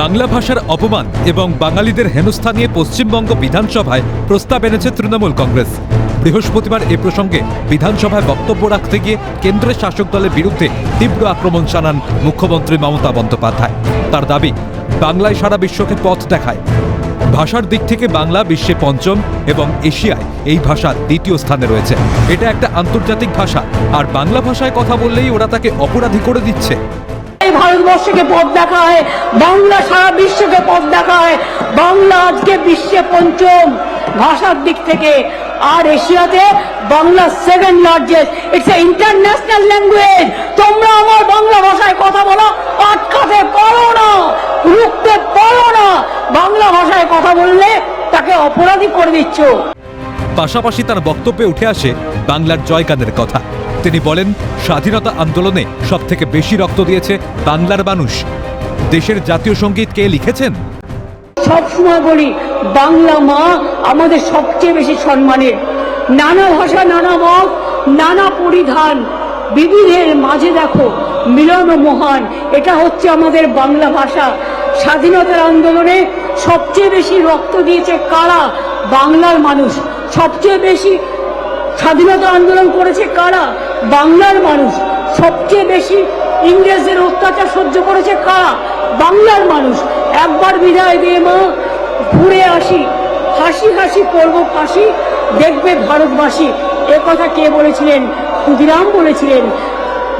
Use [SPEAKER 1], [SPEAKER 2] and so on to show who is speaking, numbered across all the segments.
[SPEAKER 1] বাংলা ভাষার অপমান এবং বাঙালিদের হেনস্থা নিয়ে পশ্চিমবঙ্গ বিধানসভায় প্রস্তাব এনেছে তৃণমূল কংগ্রেস। বৃহস্পতিবার এ প্রসঙ্গে বিধানসভায় বক্তব্য রাখতে গিয়ে কেন্দ্রের শাসক দলের বিরুদ্ধে তীব্র আক্রমণ জানান মুখ্যমন্ত্রী মমতা বন্দ্যোপাধ্যায়। তার দাবি, বাংলায় সারা বিশ্বকে পথ দেখায়। ভাষার দিক থেকে বাংলা বিশ্বে পঞ্চম এবং এশিয়ায় এই ভাষা দ্বিতীয় স্থানে রয়েছে। এটা একটা আন্তর্জাতিক ভাষা, আর বাংলা ভাষায় কথা বললেই ওরা তাকে অপরাধী করে দিচ্ছে।
[SPEAKER 2] এই ভারতবর্ষকে পথ দেখায় বাংলা সারা বিশ্বকে পথ দেখায় বাংলা আজকে বিশ্বে পঞ্চম ভাষার দিক থেকে। আর এশিয়াতে Bangla second largest it's a international language তোমরা আমার বাংলা ভাষায় কথা বলো, আটকাতে পারো না, রুখতে পারো না। বাংলা ভাষায় কথা বললে তাকে অপরাধী করে দিচ্ছ।
[SPEAKER 1] পাশাপাশি তার বক্তব্যে উঠে আসে বাংলার জয়কাদের কথা। তিনি বলেন, স্বাধীনতা আন্দোলনে সব থেকে বেশি রক্ত দিয়েছে বাংলার মানুষ। দেশের জাতীয় সংগীত কে লিখেছেন?
[SPEAKER 2] সবসময় বলি, বাংলা মা আমাদের সবচেয়ে বেশি সম্মানের। নানা ভাষা, নানা মত, নানা পরিধান। বিবিধের মাঝে দেখো, মিলন মহান। এটা হচ্ছে আমাদের বাংলা ভাষা। স্বাধীনতার আন্দোলনে সবচেয়ে বেশি রক্ত দিয়েছে কারা? বাংলার মানুষ। সবচেয়ে বেশি স্বাধীনতা আন্দোলন করেছে কারা? বাংলার মানুষ সবচেয়ে বেশি ইংরেজদের অত্যাচার সহ্য করেছে কারা? বাংলার মানুষ। একবার বিদায় দিয়ে মা, ঘুরে আসি। হাসি হাসি পর্ব ফাঁসি, দেখবে ভারতবাসী। এ কথা কে বলেছিলেন? ক্ষুদিরাম বলেছিলেন।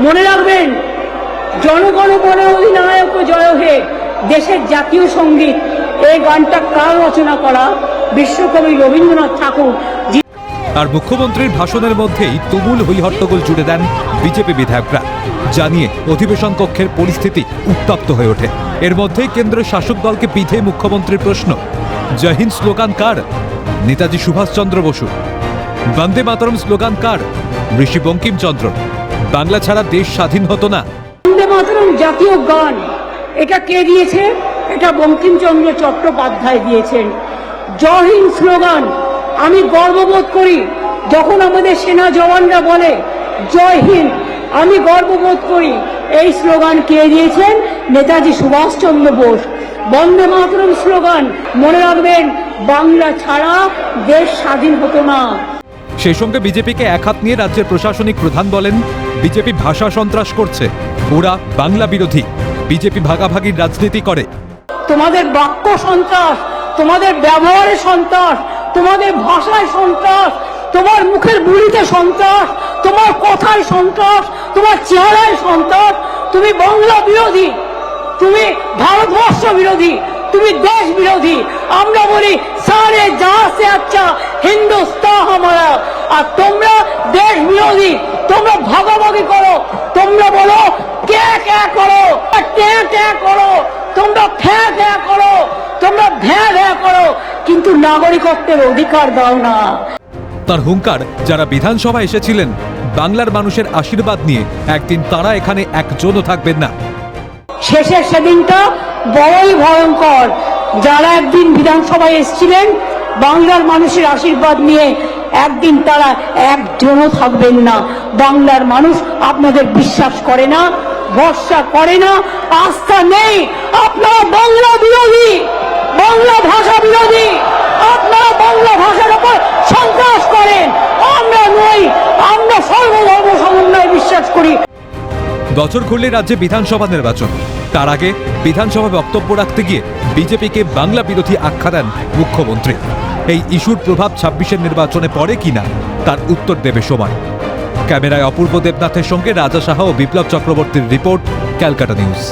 [SPEAKER 2] মনে রাখবেন, জনগণ মনে অধিনায়ক জয় হে। দেশের জাতীয় সংগীত। এই গানটা কার রচনা করা? বিশ্বকবি রবীন্দ্রনাথ ঠাকুর।
[SPEAKER 1] আর মুখ্যমন্ত্রীর ভাষণের মধ্যেই তুমুল হৈহট্টগোল জুড়ে দেন বিজেপি বিধায়করা, জানিয়ে অধিবেশন কক্ষের পরিস্থিতি উত্তপ্ত হয়ে ওঠে। এর মধ্যেই কেন্দ্রের শাসক দলকে পিঠে মুখ্যমন্ত্রীর প্রশ্ন জয়হিন্দ স্লোগান কার? নেতাজি সুভাষচন্দ্র বসু, বন্দে মাতরম স্লোগান কার? ঋষি বঙ্কিমচন্দ্র, বাংলা ছাড়া দেশ স্বাধীন হতো না।
[SPEAKER 2] বন্দে মাতরম জাতীয় গান, এটা কে দিয়েছে? এটা বঙ্কিমচন্দ্র চট্টোপাধ্যায় দিয়েছেন। জয় হিন্দ স্লোগান। আমি গর্ববোধ করি যখন আমাদের সেনা জওয়ানরা বলে জয় হিন্দ। আমি গর্ববোধ করি এই স্লোগান কে দিয়েছেন? নেতাজি সুভাষচন্দ্র বোস। বন্দে মাতরম স্লোগান মনে রাখবেন বাংলা ছাড়া দেশ স্বাধীন হতো না।
[SPEAKER 1] সেই সঙ্গে বিজেপিকে এক হাত নিয়ে রাজ্যের প্রশাসনিক প্রধান বলেন বিজেপি ভাষা সন্ত্রাস করছে ওরা বাংলা বিরোধী বিজেপি ভাগাভাগির রাজনীতি করে।
[SPEAKER 2] তোমাদের বাক্য সন্ত্রাস তোমাদের ব্যবহারে সন্ত্রাস তোমাদের ভাষায় সন্ত্রাস, তোমার মুখের বুড়িতে সন্ত্রাস, তোমার কথায় সন্ত্রাস, তোমার চেহারায় সন্ত্রাস, তুমি বাংলা বিরোধী, তুমি ভারতবর্ষ বিরোধী, তুমি দেশ বিরোধী। আমরা বলি, সারে যা সে আচ্ছা হিন্দুস্তান হামারা। আর তোমরা দেশ বিরোধী, তোমরা ভাগাভাগি করো, তোমরা বলো, কে কে করো? ট্যা ট্যা করো? তোমরা ফ্যা ফ্যা করো তোমরা ভ্যা ভ্যা করো কিন্তু নাগরিকত্বের অধিকার দাও না।
[SPEAKER 1] তার হুঙ্কার যারা বিধানসভা এসেছিলেন বাংলার মানুষের আশীর্বাদ নিয়ে একদিন তারা এখানে একজনও থাকবেন না।
[SPEAKER 2] শেষের সেদিনটা বড়ই ভয়ঙ্কর। যারা একদিন বিধানসভায় এসেছিলেন বাংলার মানুষের আশীর্বাদ নিয়ে একদিন তারা একজনও থাকবেন না। বাংলার মানুষ আপনাদের বিশ্বাস করে না ভরসা করে না আস্থা নেই। আপনারা বাংলা বিরোধী বাংলা ভাষা বিরোধী। আপনারা বাংলা ভাষার উপর সন্ত্রাস করেন। আমরা নই, আমরা সর্বধর্ম সমন্বয়ে বিশ্বাস করি।
[SPEAKER 1] বছর খুললে রাজ্যে বিধানসভা নির্বাচন। তার আগে বিধানসভা বক্তব্য রাখতে গিয়ে বিজেপিকে বাংলা বিরোধী আখ্যা দেন মুখ্যমন্ত্রী। এই ইস্যুর প্রভাব ছাব্বিশের নির্বাচনে পড়ে কিনা তার উত্তর দেবে সময়। ক্যামেরায় অপূর্ব দেবনাথের সঙ্গে রাজা সাহা ও বিপ্লব চক্রবর্তীর রিপোর্ট, ক্যালকাটা নিউজ।